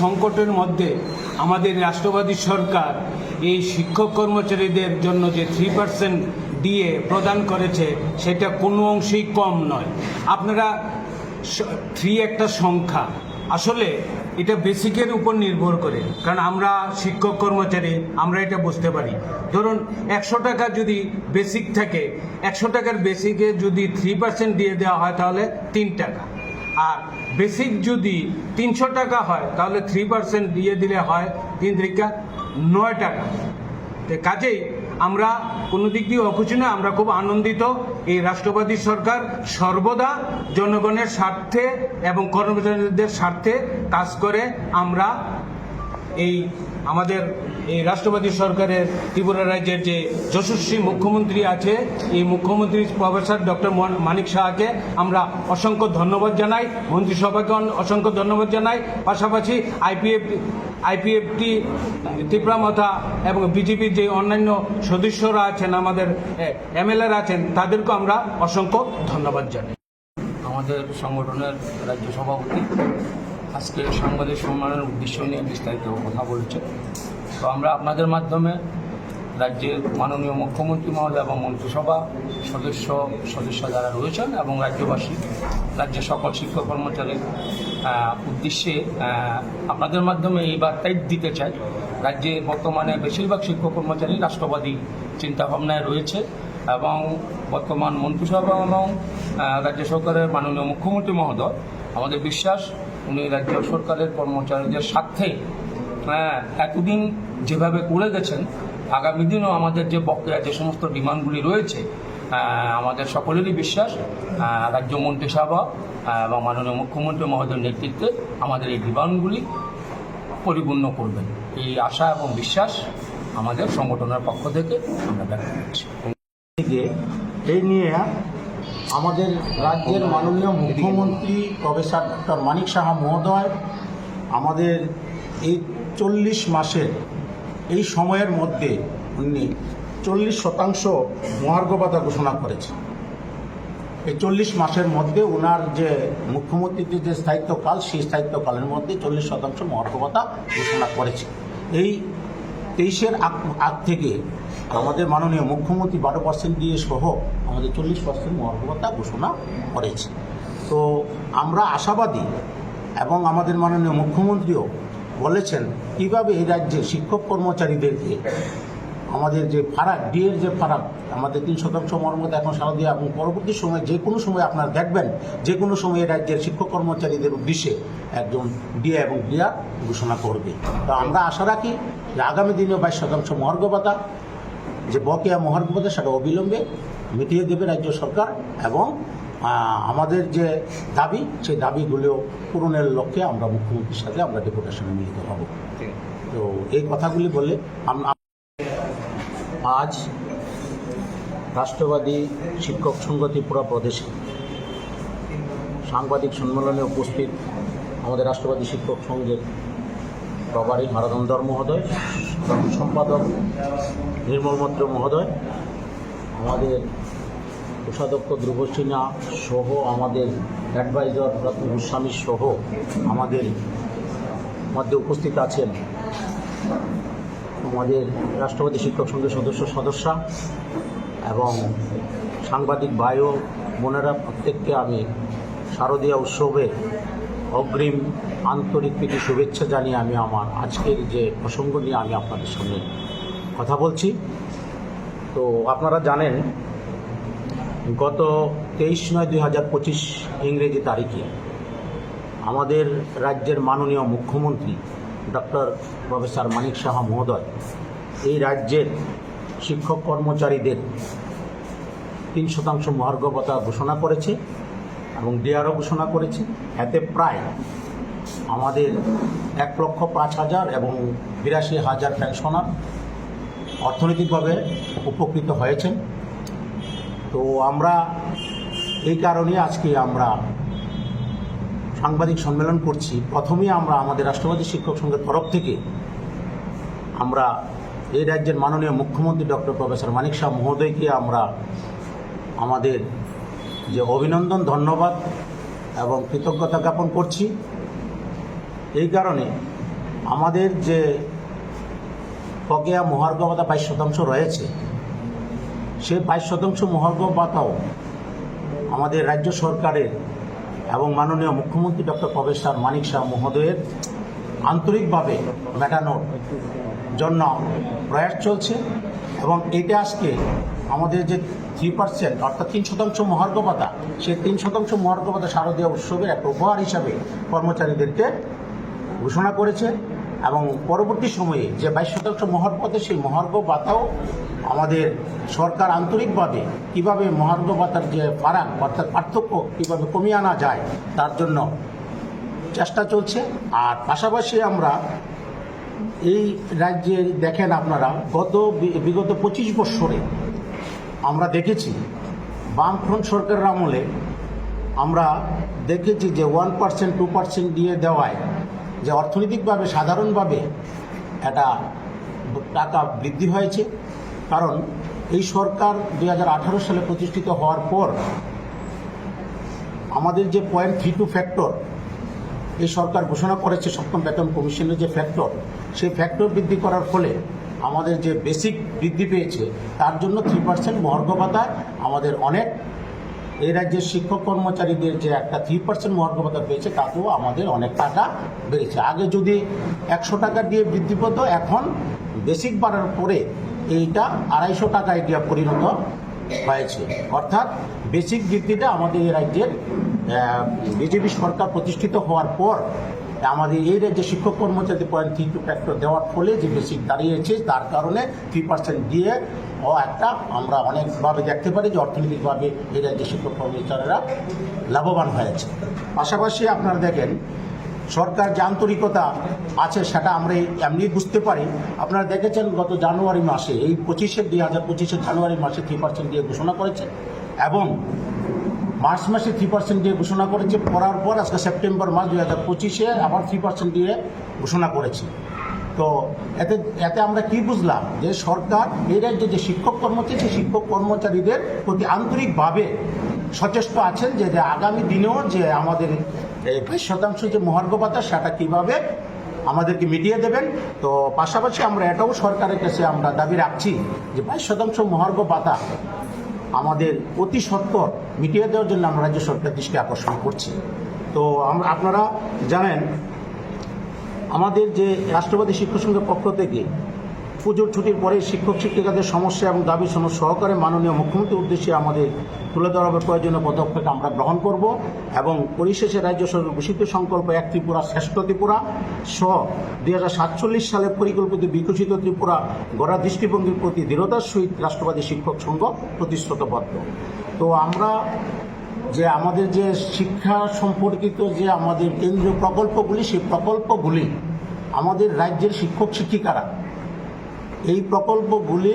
সংকটের মধ্যে আমাদের রাষ্ট্রবাদী সরকার এই শিক্ষক কর্মচারীদের জন্য যে থ্রি পার্সেন্ট দিয়ে প্রদান করেছে, সেটা কোনো অংশেই কম নয়। আপনারা থ্রি একটা সংখ্যা। আসলে এটা বেসিকের উপর নির্ভর করে, কারণ আমরা শিক্ষক কর্মচারী, আমরা এটা বুঝতে পারি। ধরুন, একশো টাকা যদি বেসিক থাকে, একশো টাকার বেসিকে যদি থ্রি পার্সেন্ট দিয়ে দেওয়া হয়, তাহলে তিন টাকা। আর বেসিক যদি তিনশো টাকা হয়, তাহলে থ্রি পার্সেন্ট দিয়ে দিলে হয় তিন তিরিকা নয় টাকা। কাজেই আমরা কোনো দিক দিয়ে অখুশি না, আমরা খুব আনন্দিত। এই রাষ্ট্রবাদী সরকার সর্বদা জনগণের স্বার্থে এবং কর্মচারীদের স্বার্থে কাজ করে। আমরা এই আমাদের এই রাষ্ট্রবাদী সরকারের ত্রিপুরা রাজ্যের যে যশস্বী মুখ্যমন্ত্রী আছে, এই মুখ্যমন্ত্রী প্রফেসর ডক্টর মানিক শাহকে আমরা অসংখ্য ধন্যবাদ জানাই মন্ত্রিসভাকে অসংখ্য ধন্যবাদ জানাই। পাশাপাশি আইপিএফ, আইপিএফটি, ত্রিপুরা মাথা এবং বিজেপির যে অন্যান্য সদস্যরা আছেন, আমাদের এমএলএরা আছেন, তাদেরকেও আমরা অসংখ্য ধন্যবাদ জানাই। আমাদের সংগঠনের রাজ্য সভাপতি আজকে সাংবাদিক সম্মেলনের উদ্দেশ্য নিয়ে বিস্তারিত কথা বলেছে। তো আমরা আপনাদের মাধ্যমে রাজ্যের মাননীয় মুখ্যমন্ত্রী মহোদয় এবং মন্ত্রিসভা সদস্য সদস্য যারা রয়েছেন এবং রাজ্যবাসী রাজ্যের সকল শিক্ষক কর্মচারীর উদ্দেশ্যে আপনাদের মাধ্যমে এই বার্তাই দিতে চাই, রাজ্যে বর্তমানে বেশিরভাগ শিক্ষক কর্মচারী রাষ্ট্রবাদী চিন্তাভাবনায় রয়েছে এবং বর্তমান মন্ত্রিসভা এবং রাজ্য সরকারের মাননীয় মুখ্যমন্ত্রী মহোদয়, আমাদের বিশ্বাস উনি রাজ্য সরকারের কর্মচারীদের স্বার্থে হ্যাঁ, এতদিন যেভাবে করে গেছেন আগামী দিনও আমাদের যে বকেয়া যে সমস্ত ডিমান্ডগুলি রয়েছে আমাদের সকলেরই বিশ্বাস রাজ্য মন্ত্রিসভা এবং মাননীয় মুখ্যমন্ত্রী মহোদয়ের নেতৃত্বে আমাদের এই ডিমান্ডগুলি পরিপূর্ণ করবেন। এই আশা এবং বিশ্বাস আমাদের সংগঠনের পক্ষ থেকে আমরা ব্যক্ত করছি। এই নিয়ে আমাদের রাজ্যের মাননীয় মুখ্যমন্ত্রী প্রফেসর ডক্টর মানিক সাহা মহোদয়, আমাদের এই চল্লিশ মাসের এই সময়ের মধ্যে উনি চল্লিশ শতাংশ মহার্ঘভাতা ঘোষণা করেছেন। এই চল্লিশ মাসের মধ্যে ওনার যে মুখ্যমন্ত্রীর যে স্থায়িত্বকাল, সেই স্থায়িত্বকালের মধ্যে চল্লিশ শতাংশ মহার্ঘভাতা ঘোষণা করেছে। এই তেইশের আগ আগ থেকে আমাদের মাননীয় মুখ্যমন্ত্রী বারো পার্সেন্ট দিয়ে সহ আমাদের চল্লিশ পার্সেন্ট মহার্ঘভাতা ঘোষণা করেছে। তো আমরা আশাবাদী এবং আমাদের মাননীয় মুখ্যমন্ত্রীও বলেছেন, কীভাবে এই রাজ্যে শিক্ষক কর্মচারীদেরকে আমাদের যে ফারাক, ডিএর যে ফারাক, আমাদের তিন শতাংশ মর্মতা এখন সারা দিয়ে এবং পরবর্তী সময় যে কোনো সময় আপনারা দেখবেন, যে কোনো সময় রাজ্যের শিক্ষক কর্মচারীদের উদ্দেশ্যে একজন ডিএ এবং ডিআ ঘোষণা করবে। তো আমরা আশা রাখি যে আগামী দিনে বাইশ শতাংশ মহার্ঘ ভাতা যে বকেয়া মহার্ঘ সেটা অবিলম্বে মিটিয়ে দেবে রাজ্য সরকার এবং আমাদের যে দাবি, সেই দাবিগুলো পূরণের লক্ষ্যে আমরা মুখ্যমন্ত্রীর সাথে আমরা ডেপুটেশনে মিলিত হব। তো এই কথাগুলি বলে আজ রাষ্ট্রবাদী শিক্ষক সংঘ ত্রিপুরা প্রদেশে সাংবাদিক সম্মেলনে উপস্থিত আমাদের রাষ্ট্রবাদী শিক্ষক সংঘের প্রভারী মারাদন্দর মহোদয়, সম্পাদক নির্মল মন্ত্র মহোদয়, আমাদের কোষাধ্যক্ষ ধ্রুব সিনহা সহ আমাদের অ্যাডভাইজার রত্ন গোস্বামী সহ আমাদের মধ্যে উপস্থিত আছেন আমাদের রাষ্ট্রপতি শিক্ষক সংঘের সদস্য সদস্যা এবং সাংবাদিক ও বোনেরা, প্রত্যেককে আমি শারদীয়া উৎসবে অগ্রিম আন্তরিক প্রীতি শুভেচ্ছা জানিয়ে আমি আমার আজকের যে প্রসঙ্গ নিয়ে আমি আপনাদের সঙ্গে কথা বলছি। তো আপনারা জানেন, গত তেইশ নয় দুই হাজার পঁচিশ ইংরেজি তারিখে আমাদের রাজ্যের মাননীয় মুখ্যমন্ত্রী ডক্টর প্রফেসর মানিক সাহা মহোদয়, এই রাজ্যের শিক্ষক কর্মচারীদের তিন শতাংশ মহার্ঘ ভাতা ঘোষণা করেছে এবং ডিআরও ঘোষণা করেছে। এতে প্রায় আমাদের এক লক্ষ পাঁচ হাজার এবং বিরাশি হাজার পেনশনার অর্থনৈতিকভাবে উপকৃত হয়েছেন। তো আমরা এই কারণে আজকে আমরা সাংবাদিক সম্মেলন করছি। প্রথমেই আমরা আমাদের রাষ্ট্রবাদী শিক্ষক সংঘের তরফ থেকে আমরা এই রাজ্যের মাননীয় মুখ্যমন্ত্রী ডক্টর প্রফেসর মানিক শাহ মহোদয়কে আমরা আমাদের যে অভিনন্দন, ধন্যবাদ এবং কৃতজ্ঞতা জ্ঞাপন করছি। এই কারণে আমাদের যে প্রজ্ঞা মহার্ঘ ভাতা বাইশ শতাংশ রয়েছে। সেই বাইশ শতাংশ মহার্ঘ আমাদের রাজ্য সরকারের এবং মাননীয় মুখ্যমন্ত্রী ডক্টর শাহ মানিক শাহ মহোদয়ের আন্তরিকভাবে মেটানোর জন্য প্রয়াস চলছে এবং এটা আজকে আমাদের যে থ্রি পার্সেন্ট অর্থাৎ তিন শতাংশ মহার্ঘ ভাতা সেই তিন শতাংশ মহার্ঘ ভাতা শারদীয় উৎসবের একটা উপহার হিসাবে কর্মচারীদেরকে ঘোষণা করেছে। এবং পরবর্তী সময়ে যে বাইশ শতাংশ মহার্ঘ ভাতা সেই মহার্ঘ ভাতাও আমাদের সরকার আন্তরিকভাবে কীভাবে মহার্ঘ ভাতার যে ফারাক, অর্থাৎ পার্থক্য কীভাবে কমিয়ে আনা যায়, তার জন্য চেষ্টা চলছে। আর পাশাপাশি আমরা এই রাজ্যে দেখেন আপনারা, গত বিগত পঁচিশ বৎসরে আমরা দেখেছি বামফ্রন্ট সরকারের আমলে আমরা দেখেছি যে ওয়ান পার্সেন্ট, টু পার্সেন্ট দিয়ে দেওয়ায় যে অর্থনৈতিকভাবে, সাধারণভাবে একটা টাকা বৃদ্ধি হয়েছে। কারণ এই সরকার দু হাজার আঠারো সালে প্রতিষ্ঠিত হওয়ার পর আমাদের যে পয়েন্ট থ্রি টু ফ্যাক্টর এই সরকার ঘোষণা করেছে, সপ্তম বেতন কমিশনের যে ফ্যাক্টর সেই ফ্যাক্টর বৃদ্ধি করার ফলে আমাদের যে বেসিক বৃদ্ধি পেয়েছে, তার জন্য থ্রি পার্সেন্ট মহার্ঘ ভাতা আমাদের অনেক এই রাজ্যের শিক্ষক কর্মচারীদের যে একটা থ্রি পার্সেন্ট মহার্ঘ ভাতা পেয়েছে, তাতেও আমাদের অনেক টাকা বেড়েছে। আগে যদি একশো টাকা দিয়ে বৃদ্ধি পেত, এখন বেসিক বাড়ার পরে এইটা আড়াইশো টাকায় গিয়ে পরিণত হয়েছে। অর্থাৎ বেসিক বৃদ্ধিটা আমাদের এই রাজ্যের বিজেপি সরকার প্রতিষ্ঠিত হওয়ার পর আমাদের এই রাজ্যে শিক্ষক কর্মচারী পয়েন্ট থ্রি টু ফ্যাক্টর দেওয়ার ফলে যে বেসিক দাঁড়িয়েছে, তার কারণে থ্রি পার্সেন্ট দিয়ে ও একটা আমরা অনেকভাবে দেখতে পারি যে অর্থনৈতিকভাবে এই রাজ্যে শিক্ষক কর্মচারীরা লাভবান হয়েছে। পাশাপাশি আপনারা দেখেন, সরকার যে আন্তরিকতা আছে সেটা আমরা এমনি বুঝতে পারি। আপনারা দেখেছেন গত জানুয়ারি মাসে, এই পঁচিশে, দুই হাজার পঁচিশে জানুয়ারি মাসে থ্রি পার্সেন্ট দিয়ে ঘোষণা করেছে এবং মার্চ মাসে থ্রি পার্সেন্ট দিয়ে ঘোষণা করেছে পড়ার পর আজকে সেপ্টেম্বর মাস দুই হাজার পঁচিশে আবার থ্রি পার্সেন্ট দিয়ে ঘোষণা করেছে। তো এতে এতে আমরা কি বুঝলাম? যে সরকার, এই রাজ্যে যে শিক্ষক কর্মচারী, সেই শিক্ষক কর্মচারীদের প্রতি আন্তরিকভাবে সচেষ্ট আছেন যে আগামী দিনেও যে আমাদের বাইশ শতাংশ যে মহার্ঘ ভাতা, সেটা কীভাবে আমাদেরকে মিটিয়ে দেবেন? তো পাশাপাশি আমরা এটাও সরকারের কাছে আমরা দাবি রাখছি যে বাইশ শতাংশ মহার্ঘ ভাতা আমাদের অতি সত্বর মিটিয়ে দেওয়ার জন্য আমরা রাজ্য সরকার দৃষ্টি আকর্ষণ করছি। তো আমরা, আপনারা জানেন, আমাদের যে রাষ্ট্রবাদী শিক্ষক সংঘের পক্ষ থেকে পুজোর ছুটির পরে শিক্ষক শিক্ষিকাদের সমস্যা এবং দাবি সহকারে মাননীয় মুখ্যমন্ত্রীর উদ্দেশ্যে আমাদের তুলে ধরার প্রয়োজনীয় পদক্ষেপ আমরা গ্রহণ করব এবং পরিশেষে রাজ্য সরকার ঘোষিত সংকল্প এক ত্রিপুরা, শ্রেষ্ঠ ত্রিপুরা সহ দুই সালের পরিকল্পিত বিকশিত ত্রিপুরা গড়া দৃষ্টিভঙ্গির প্রতি দৃঢ়তার সহিত রাষ্ট্রবাদী শিক্ষক সংঘ প্রতিশ্রুতবদ্ধ। তো আমরা যে আমাদের যে শিক্ষা সম্পর্কিত যে আমাদের কেন্দ্রীয় প্রকল্পগুলি, সেই প্রকল্পগুলি আমাদের রাজ্যের শিক্ষক শিক্ষিকারা এই প্রকল্পগুলি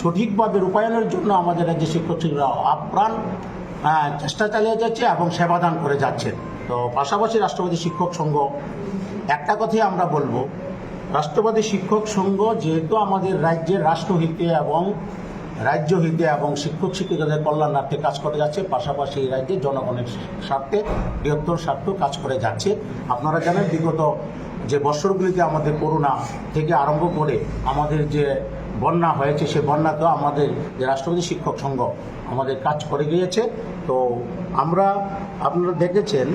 সঠিকভাবে রূপায়ণের জন্য আমাদের রাজ্যের শিক্ষক শিক্ষিকারা আপ্রাণ চেষ্টা চালিয়ে যাচ্ছে এবং সেবাদান করে যাচ্ছেন তো পাশাপাশি রাষ্ট্রবাদী শিক্ষক সংঘ, একটা কথাই আমরা বলব রাষ্ট্রবাদী শিক্ষক সংঘ যেহেতু আমাদের রাজ্যের রাষ্ট্রহিতে এবং রাজ্য হিতে এবং শিক্ষক শিক্ষিকাদের কল্যাণার্থে কাজ করে যাচ্ছে, পাশাপাশি রাজ্যে জনগণের স্বার্থে বৃহত্তর স্বার্থ কাজ করে যাচ্ছে। আপনারা জানেন বিগত যে বছরগুলিতে আমাদের করোনা থেকে আরম্ভ করে আমাদের যে বন্যা হয়েছে, সে বন্যাতেও আমাদের যে রাষ্ট্রপতি শিক্ষক সংঘ আমাদের কাজ করে গিয়েছে। তো আমরা আপনারা দেখেছেন